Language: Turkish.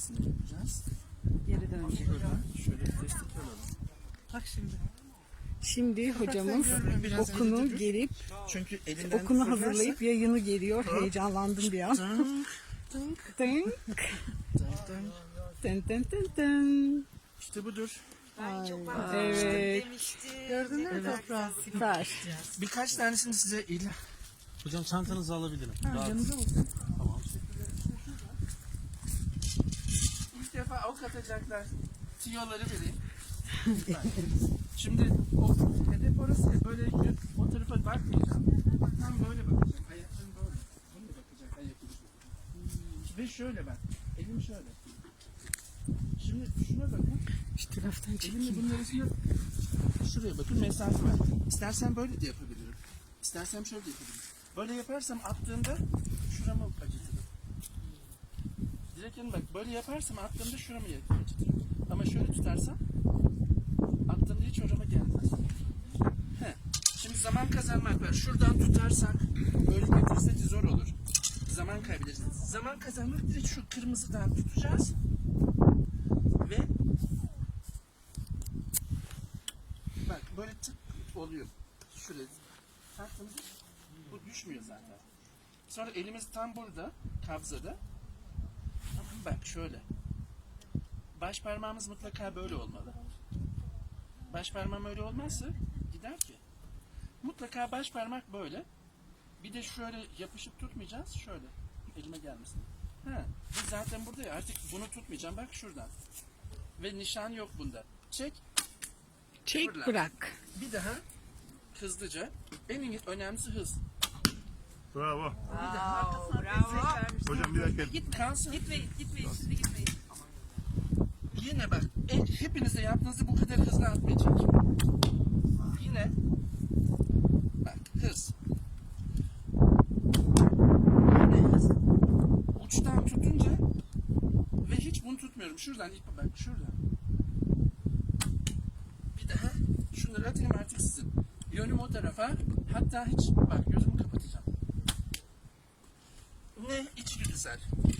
tersini yapacağız. Geri dönecek. Şuradan şöyle destek alalım. Bak şimdi. Şimdi hocamız Biraz okunu dur. gerip Çünkü elinden okunu fırlarsa- hazırlayıp yayını geliyor. Heyecanlandım bir an. Tın, Tın, tın, tın. tın tın. İşte budur. Evet. Gördün değil mi toprağı? Süper. Birkaç tanesini size il Hocam çantanızı alabilirim. Ha, Rahat. yanında atacaklar. Tiyoları vereyim. Bak, Şimdi o hedef orası ya, böyle gö- o tarafa bakmayacağım. Tam böyle bakacağım. Ayaklarım böyle. Böyle bakacak ayak. Ve şöyle bak. Elim şöyle. Şimdi şuna bakın. Şu taraftan Elimle çekeyim. bunun arasında şuraya bakın mesafe var. İstersen böyle de yapabilirim. İstersen şöyle de yapabilirim. Böyle yaparsam attığımda şuramı acıtırım. Direkt bak böyle yaparsam attığımda şuramı acıtırım. Ama şöyle tutarsam attığımda hiç orama gelmez. He. Şimdi zaman kazanmak var. Şuradan tutarsak böyle getirsek zor olur. Zaman kaybederiz. Zaman kazanmak direkt şu kırmızıdan tutacağız. Ve Bak böyle tık oluyor. Şöyle taktığımızda bu düşmüyor zaten. Sonra elimiz tam burada, kabzada. Bak şöyle. Baş parmağımız mutlaka böyle olmalı. Baş parmağım öyle olmazsa gider ki. Mutlaka baş parmak böyle. Bir de şöyle yapışıp tutmayacağız. Şöyle. Elime gelmesin. Ha, bu zaten burada ya. Artık bunu tutmayacağım. Bak şuradan. Ve nişan yok bunda. Çek. Çek Fırla. bırak. Bir daha hızlıca. En önemlisi hız. Bravo. Bravo. Hocam bir dakika. Git kalsın. Gitmeyin, gitmeyin, şimdi gitmeyin. Yine bak. En, hepiniz de yaptığınızı bu kadar hızlı atmayacak. Yine. Bak hız. Yine hız. Uçtan tutunca ve hiç bunu tutmuyorum. Şuradan ip bak şuradan. Bir daha. Şunları atayım artık sizin. Yönüm o tarafa. Hatta hiç bak gözümü kapatacağım. said.